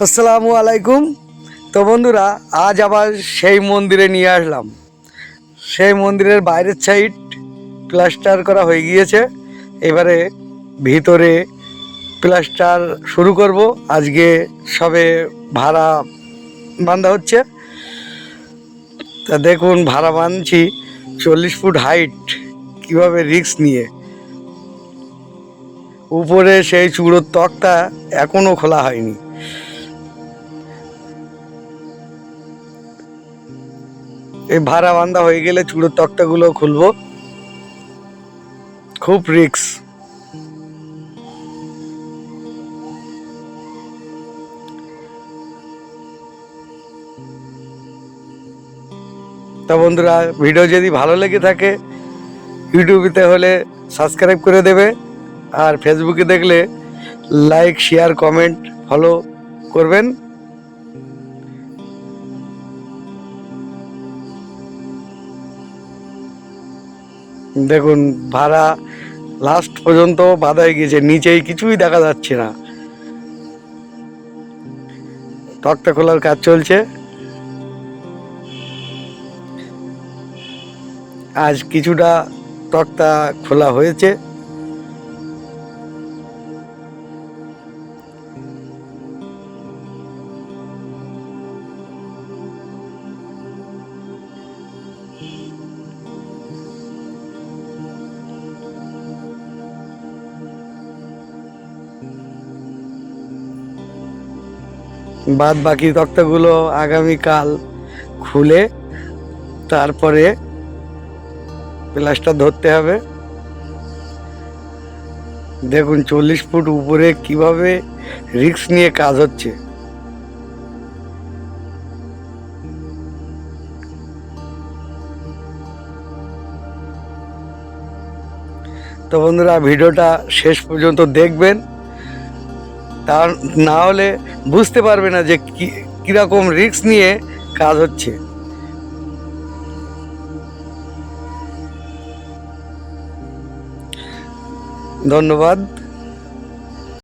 আসসালামু আলাইকুম। তো বন্ধুরা, আজ আবার সেই মন্দিরে নিয়ে আসলাম। সেই মন্দিরের বাইরের সাইড প্লাস্টার করা হয়ে গিয়েছে। এবারে ভিতরে প্লাস্টার শুরু করব। আজকে সবে ভাড়া বান্ধা হচ্ছে। তা দেখুন, ভাড়া বাঁধছি চল্লিশ ফুট হাইট কীভাবে রিস্ক নিয়ে? উপরে সেই চূড়োর তক্তা এখনও খোলা হয়নি। এই ভাড়া বান্ধা হয়ে গেলে চূড়োর তক্তাগুলো খুলবো। খুব রিক্স। তা বন্ধুরা, ভিডিও যদি ভালো লেগে থাকে ইউটিউবেতে হলে সাবস্ক্রাইব করে দেবে, আর ফেসবুকে দেখলে লাইক, শেয়ার, কমেন্ট, ফলো করবেন। দেখুন, ভাড়া লাস্ট পর্যন্ত বাধা হয়ে গিয়েছে, নিচেই কিছুই দেখা যাচ্ছে না। তক্তা খোলার কাজ চলছে। আজ কিছুটা তক্তা খোলা হয়েছে। বাদ বাকি তক্তাগুলো আগামীকাল খুলে তারপরে প্লাস্টার ধরতে হবে। দেখুন, চল্লিশ ফুট উপরে কীভাবে রিক্স নিয়ে কাজ হচ্ছে। তো বন্ধুরা, ভিডিওটা শেষ পর্যন্ত দেখবেন। তা না হলে বুঝতে পারবে না যে কীরকম রিস্ক নিয়ে কাজ হচ্ছে। ধন্যবাদ।